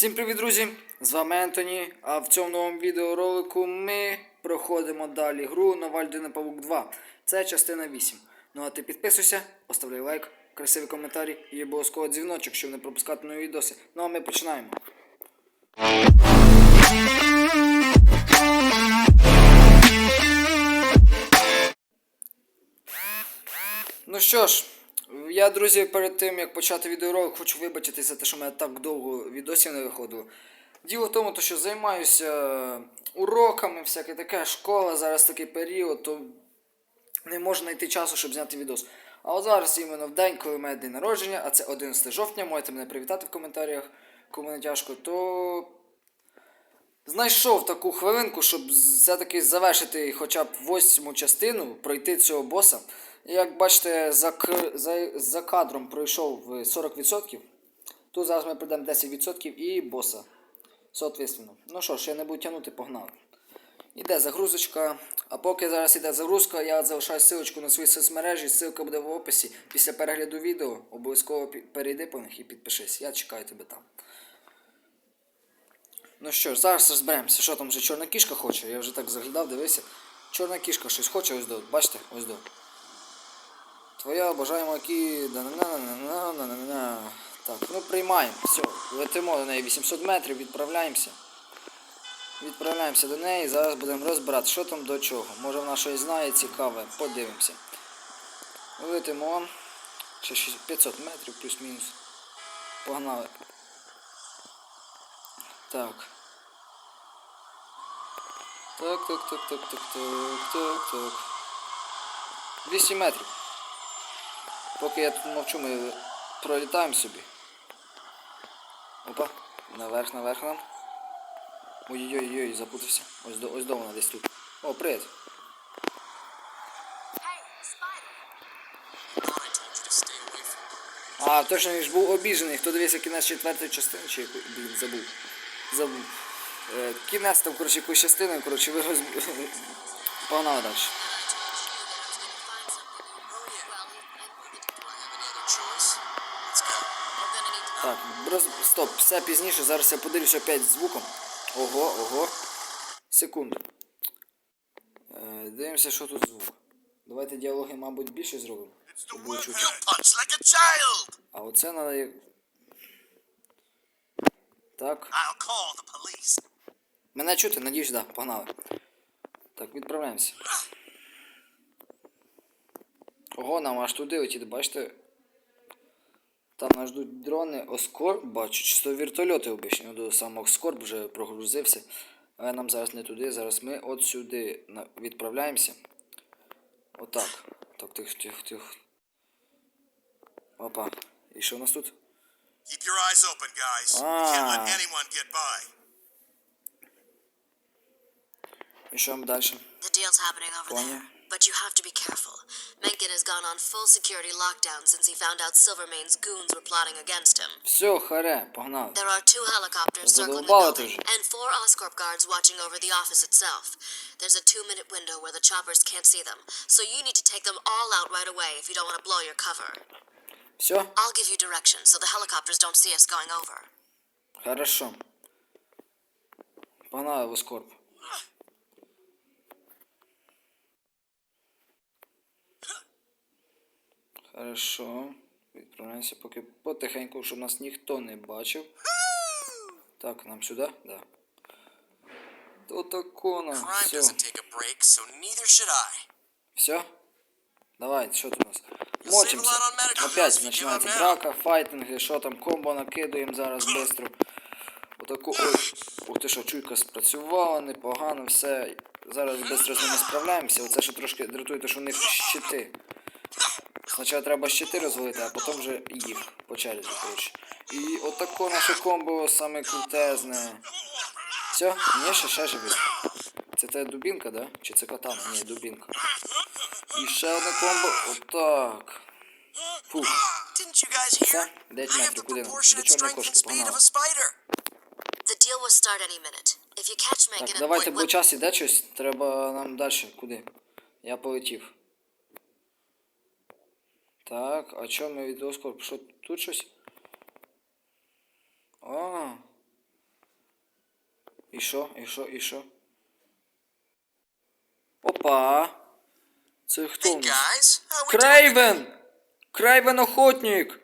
Всім привіт, друзі! З вами Ентоні. А в цьому новому відеоролику ми проходимо далі гру Нова людина Павук 2. Це частина 8. Ну а ти підписуйся, оставляй лайк, красивий коментарі і обов'язково дзвіночок, щоб не пропускати нові відоси. Ну а ми починаємо. Ну що ж, я, друзі, перед тим як почати відеоролик, хочу вибачитись за те, що в мене так довго відосів не виходило. Діло в тому, що займаюся уроками, всяке таке, школа, зараз такий період, то не можу знайти часу, щоб зняти відос. А от зараз іменно в день, коли в мене день народження, а це 11 жовтня, можете мене привітати в коментарях, кому не тяжко, то знайшов таку хвилинку, щоб все-таки завершити хоча б восьму частину, пройти цього боса. Як бачите, за, за, за кадром пройшов е, 40%. Тут зараз ми прийдемо 10% і боса. Соответственно. Ну що ж, я не буду тягнути, погнали. Іде загрузочка. А поки зараз іде загрузка, я залишаю ссылочку на свої соцмережі, ссылка буде в описі. Після перегляду відео обов'язково перейди по них і підпишись. Я чекаю тебе там. Ну що ж, зараз розберемося, що там вже чорна кішка хоче. Я вже так заглядав, дивився. Чорна кішка щось хоче, ось до. Бачите, ось до. Твоя які. Да-на-на-на-на-на-на-на. Так, ну приймаємо. Все, летимо до неї 800 метрів, відправляємося. Відправляємося до неї, зараз будемо розбирати, що там до чого. Може вона щось знає цікаве, подивимося. Летимо. Ще 500 метрів плюс-мінус. Погнали. Так. Так, так, так, так, так, так, так, так. 200 метрів. Поки я тут мовчу, ми пролітаємо собі. Опа, наверх, наверх нам. Ой-ой-ой, запутався. Ось до, ось до вона десь тут. О, привіт. А, точно він ж був обіжений. Хто дивився кінець четвертої частини, чи яку- блін, забув. Забув. Е, кінець там, коротше, якусь частину, коротше, ви роз... Погнали далі. Так, роз... стоп, все пізніше, зараз я подивлюся опять звуком. Ого, ого. Секунду. Е, дивимося, що тут звук. Давайте діалоги, мабуть, більше зробимо. А оце надо. Так. I'll call the police. Мене чути, надіюсь, да, погнали. Так, відправляємося. Ого, нам аж туди летіти, бачите? Там нас ждуть дрони, Оскорб, бачу, чисто вертольоти обичні, ну, до самого Оскорб вже прогрузився. Але нам зараз не туди, зараз ми от сюди відправляємося. Отак. Так, тихо, тихо, тихо. Опа. І що у нас тут? Keep your eyes open, guys. Can't let anyone get by. І що далі? The deal's happening over there. But you have to be careful. Mencken has gone on full security lockdown since he found out Silvermane's goons were plotting against him. Все, харе, погнали. There are two helicopters circling the Задолбало building ты же. and four Oscorp guards watching over the office itself. There's a two-minute window where the choppers can't see them, so you need to take them all out right away if you don't want to blow your cover. Все? I'll give you directions so the helicopters don't see us going over. Хорошо. Погнали в Оскорб. Хорошо. Відправляємося поки потихеньку, щоб нас ніхто не бачив. Так, нам сюди? Да. То тако нам. Все. Все? Давай, що тут у нас? Bills Опять починається драка, файтинги, що там, комбо накидуємо зараз швидко. Отаку. Ой. Ух ти що, чуйка спрацювала, непогано, все. Зараз швидко з ними справляємося. Оце ще трошки дратує, те, що у них щити. Спочатку треба щити розвалити, а потім вже їх по черзі, коротше. І отако наше комбо саме крутезне. Все, ні, ще ще живі. Це те дубінка, да? Чи це катана? Ні, дубінка. І ще одне комбо. Отак. Фух. Все, 9 метрів, куди нам? До чорної кошки, погнали. Так, давайте, бо час іде щось, треба нам далі. Куди? Я полетів. Так, а чо ми від Оскорб? Що тут щось? А. І що? І що? І що? Опа. Це хто Hey guys? Крейвен! Крейвен охотник!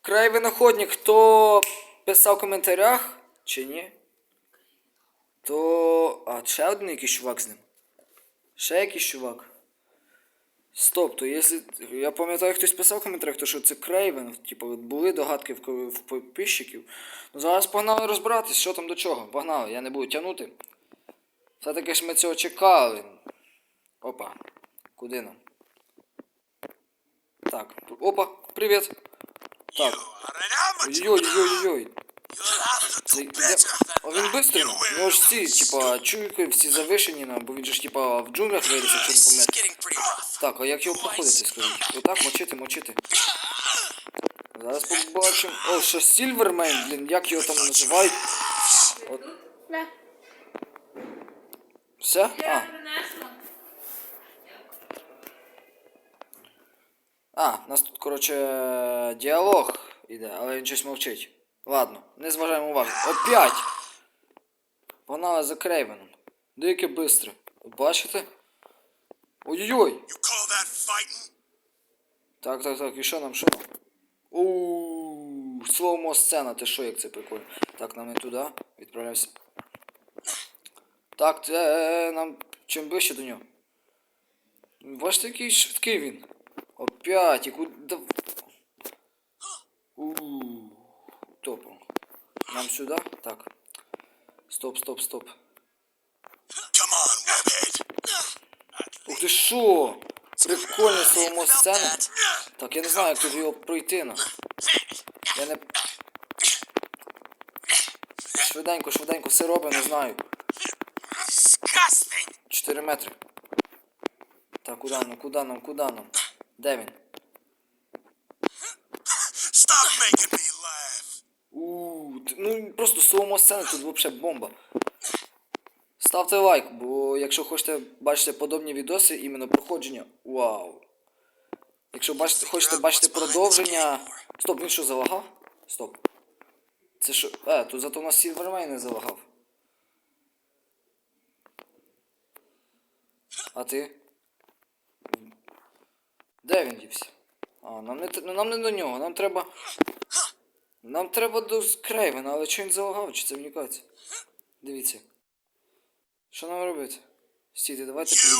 Крейвен охотник, хто писав в коментарях чи ні? То. А, ще один якийсь чувак з ним. Ще якийсь чувак. Стоп, то якщо. Я пам'ятаю, хтось писав в коментарях, то що це Крейвен. Типу, були догадки в, в підписчиків. Ну зараз погнали розбиратись, що там до чого. Погнали, я не буду тягнути. Все-таки ж ми цього чекали. Опа. Куди нам? Так. Опа, привіт. Так. Ой-ой-ой-ой. Це- А він бистрий, ну. У нього ж ці, типа, чуйки всі завишені нам, бо він же ж типа в джунглях виріс, якщо не пам'ятаю. Так, а як його проходити, скажіть? Отак, мочити, мочити. Зараз побачимо. О, що Сільвермен, блін, як його там називають? От. Все? А, А, у нас тут, коротше, діалог іде, але він щось мовчить. Ладно, не зважаємо уваги. Опять! Погнали за Крейвеном. Дике бистро. Бачите? Ой-ой-ой! Так, так, так, і що нам, що нам? Ууу, словомо сцена, ти що, як це прикольно. Так, нам не туди. Відправляємося. Так, це нам чим ближче до нього. Бачите, який швидкий він. Опять, і куди. Ууу. Топо. Нам сюди? Так. Стоп, стоп, стоп. Ух ти що? Прикольне словомо Felt сцена. Так, я не знаю, як тут його пройти на. Я не. Швиденько, швиденько, все робимо, не знаю. Disgusting. 4 метри. Так, куди нам, куди нам, куди нам? Де він? Ну просто словомо сцени тут взагалі бомба. Ставте лайк, бо якщо хочете бачити подобні відоси, іменно проходження. Вау. Якщо бачите, хочете бачити продовження. Стоп, він що залагав? Стоп. Це що. Е, тут зато у нас Сільвермей не залагав. А ти? Де він дівся? А, нам не, ну, нам не до нього, нам треба. Нам треба до Крейвена, але що він залагав, чи це внікається? Дивіться. Що нам робити? Стійте, давайте place.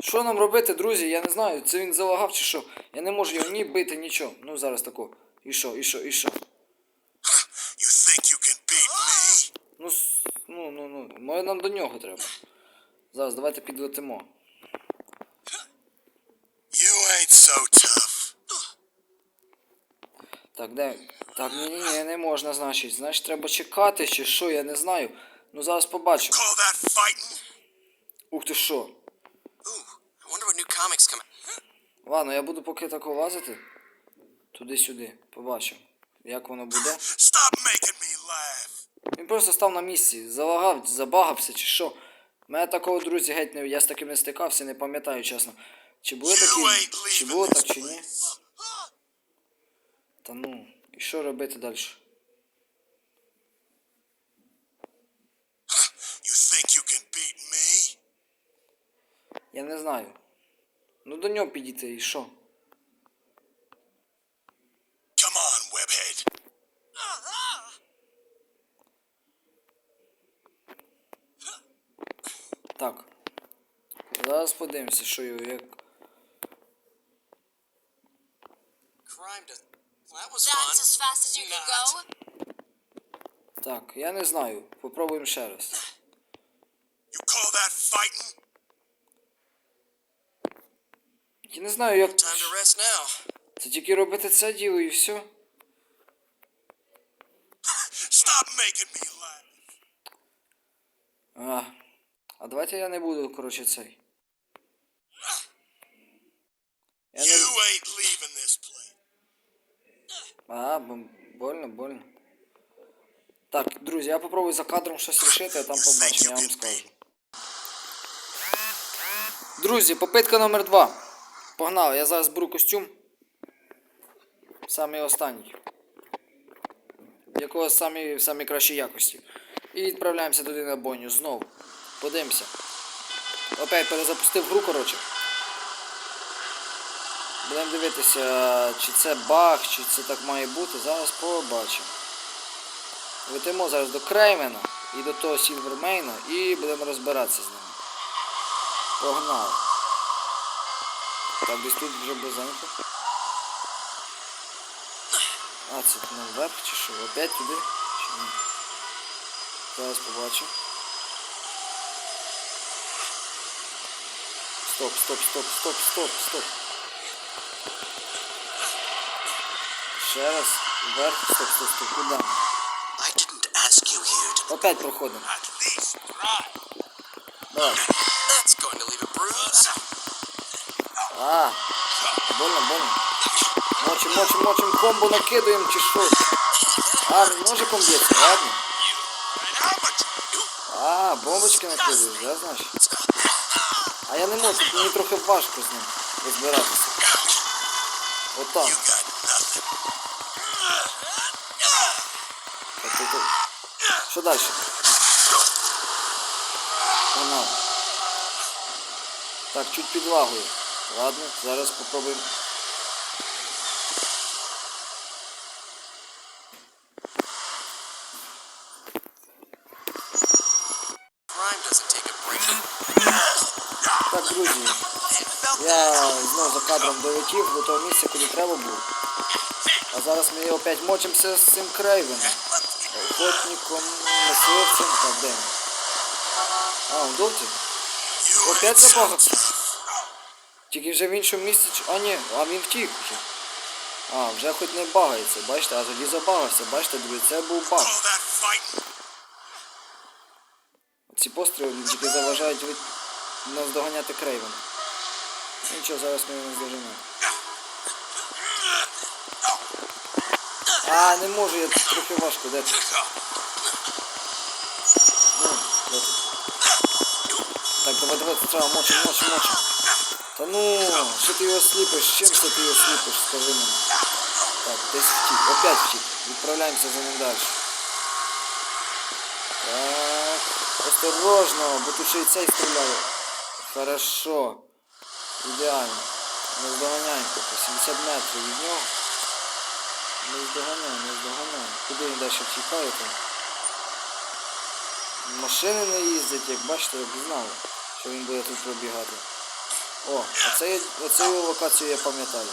Що нам робити, друзі? Я не знаю, це він залагав чи що. Я не можу його ні бити, нічого. Ну зараз тако. І що, і що, і що? Me? Ну, ну, ну, ну. Може нам до нього треба. Зараз давайте підлетимо. You ain't so. Так, де. Так, ні, ні, ні, не можна, значить. Значить, треба чекати чи що, я не знаю. Ну зараз побачимо. Ух ти що. Ладно, я буду поки тако лазити. Туди-сюди. Побачимо. Як воно буде. Stop making me laugh. Він просто став на місці, залагав, забагався чи що. Мене такого, друзі, геть не. Я з таким не стикався, не пам'ятаю, чесно. Чи були You такі. Чи було так, чи ні? Та ну, і що робити далі? You think you can beat me? Я не знаю. Ну до нього підійти і що? Come on, webhead. Так. Зараз подивимося, що його як. That's fun. as fast as you can go? Так, я не знаю. Попробуємо ще раз. You call that fighting? Я не знаю, як. Time to rest now. Це тільки робити це діло і все. Stop making me laugh. А, а давайте я не буду, коротше, цей. Я You не... ain't leaving. А, больно, больно. Так, друзі, я попробую за кадром щось рішити, а там побачимо, я вам скажу. Друзі, попитка номер два. Погнали, я зараз беру костюм. Самий останній. якого самі, самі кращі якості. І відправляємося туди на бойню знову. Подивимося. Опять перезапустив гру, коротше. Будемо дивитися, чи це баг, чи це так має бути. Зараз побачимо. Летимо зараз до Креймена і до того Сільвермейна і будемо розбиратися з ними. Погнали. Так, десь тут вже близенько. А, це нам вверх чи що? Опять туди? Чи ні? Зараз побачу. Стоп, стоп, стоп, стоп, стоп, стоп. Ще раз. Вверх, стоп, стоп, стоп. Куди? Опять проходимо. Давай. А, больно, больно. Мочим, мочим, мочим, комбо накидаємо чи що? А, не ножиком б'ється, ладно. А, бомбочки накидаєш, да, значить? А я не можу, мені трохи важко з ним розбиратися. Отак. Що далі? Так, чуть підлагою. Ладно, зараз break. Так, друзі, я знову за кадром долетів до того місця, куди треба було. А зараз ми опять мочимося з цим крейвеном. Охотником, мисливцем та де. А, он довті? Опять забагався. Тільки вже в іншому місці. А ні, а він втік вже. А, вже хоч не багається, бачите, а тоді забагався, бачите, друзі, це був баг. Ці постріли тільки заважають від нас доганяти Крейвена. Ну, Нічого, зараз ми його не здоженемо. А, не можу, я тут трохи важко, де ти? Ну, де ти? Так, давай, давай, треба, мочим, мочим, мочим. Та ну, що ти його сліпиш? Чим це ти його сліпиш, скажи мені. Так, десь втік, опять втік. Відправляємося за ним далі. Так, осторожно, бо тут ще й цей стріляє. Хорошо. Ідеально. Ми здоганяємо поки. 70 метрів від нього. Ми здоганяємо, ми здоганяємо. Куди він далі втікає там? Машини не їздять, як бачите, як знали, що він буде тут пробігати. О, оце, оце його локацію я пам'ятаю.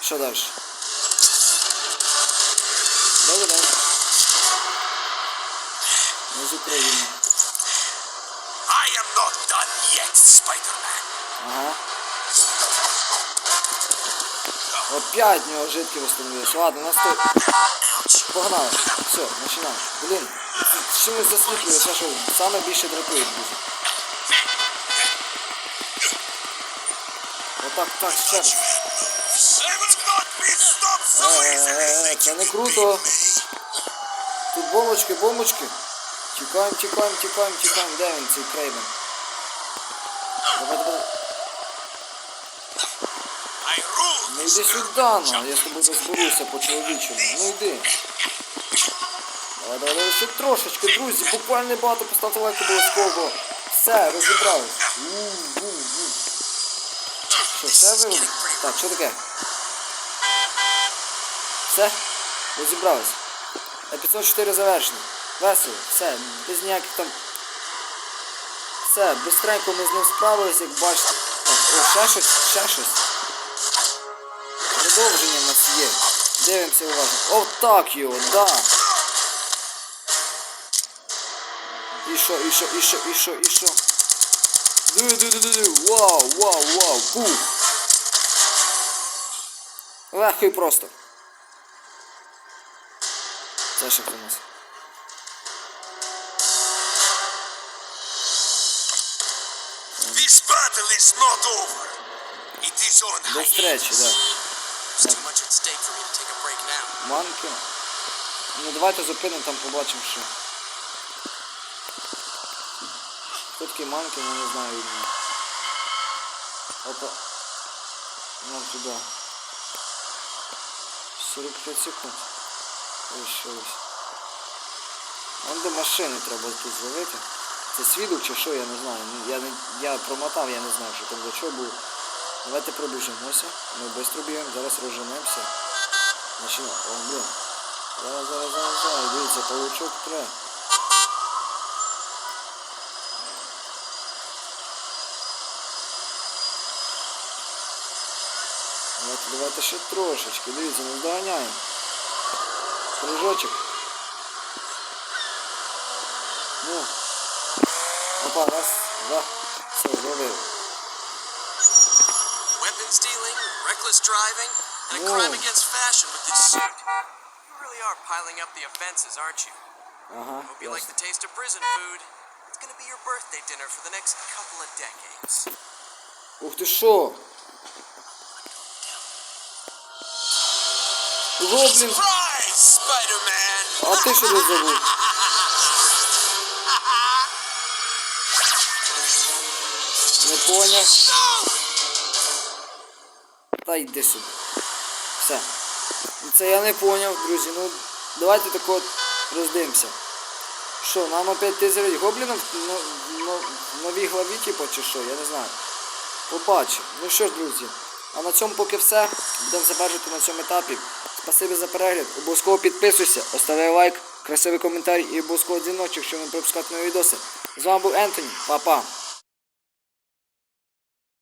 Що далі? Добрий день. Ми з України. I am not done yet, Spider-Man. Ага. Опять в нього жидкий восстановились. Ладно, на стой. Погнали. Все, починаємо. Блін, з чимось це що саме більше дратує, друзі. Отак, так, ще раз. Це не круто. Тут бомбочки, бомбочки. Тікаємо, тікаємо, тікаємо, тікаємо. Де він цей крейвен? Давай, давай. I Ну сюди, ну, я з тобою розберуся по чоловічому. Ну йди. Давай, давай, давай, ще трошечки, друзі, буквально небагато поставте лайк обов'язково. Все, розібрались. Що, все ви? Так, що таке? Все? Розібрались. Епізод 4 завершено. Весело, все, без ніяких там. Все, бистренько ми з ним справились, як бачите. Так, о, ще щось, ще щось. Продовження в нас є. Дивимося уважно. Отак його, да. І що, і що, і що, і що, і що? Ду-ду-ду-ду-ду. Вау, вау, вау, пух. Легко і просто. Це ще хто нас? This battle is not over. It is on До встречі, да. Манки. Ну давайте зупинимо, там побачимо що. Хто такі манки, ну не знаю. ні. Опа. Нам туди. 45 секунд. Лишилось. Вон до машини треба тут зловити. Це свідок чи що, я не знаю. Я, не, я промотав, я не знаю, що там до чого було. Давайте пробіжимося. Ми швидко бігаємо, зараз розженемося. Начнемо. О, блін. Зараз, зараз, зараз, зараз. Дивіться, паучок тре. Давайте, давайте ще трошечки. Дивіться, не здоганяємо. Кружочок. Ну. Опа, раз, два. Все, зловив. Weapons dealing, reckless driving, and a Whoa. crime against fashion with this suit. You really are piling up the offenses, aren't you? Ага. Hope you like ясно. the taste of prison food. It's gonna be your birthday dinner for the next couple of decades. Ух ти що? Гоблін! Surprise, Spider-Man! А ти що тут забув? Не поняв. Та йди сюди. Все. Це я не поняв, друзі. Ну, давайте так от роздивимося. Що, нам опять тизерить гоблінов в новій главі, типу, чи що, я не знаю. Побачимо. Ну що ж, друзі, а на цьому поки все. Будемо завершити на цьому етапі. Спасибі за перегляд. Обов'язково підписуйся, оставляй лайк, красивий коментар і обов'язково дзвіночок, щоб не пропускати нові відоси. З вами був Ентоні. Па-па.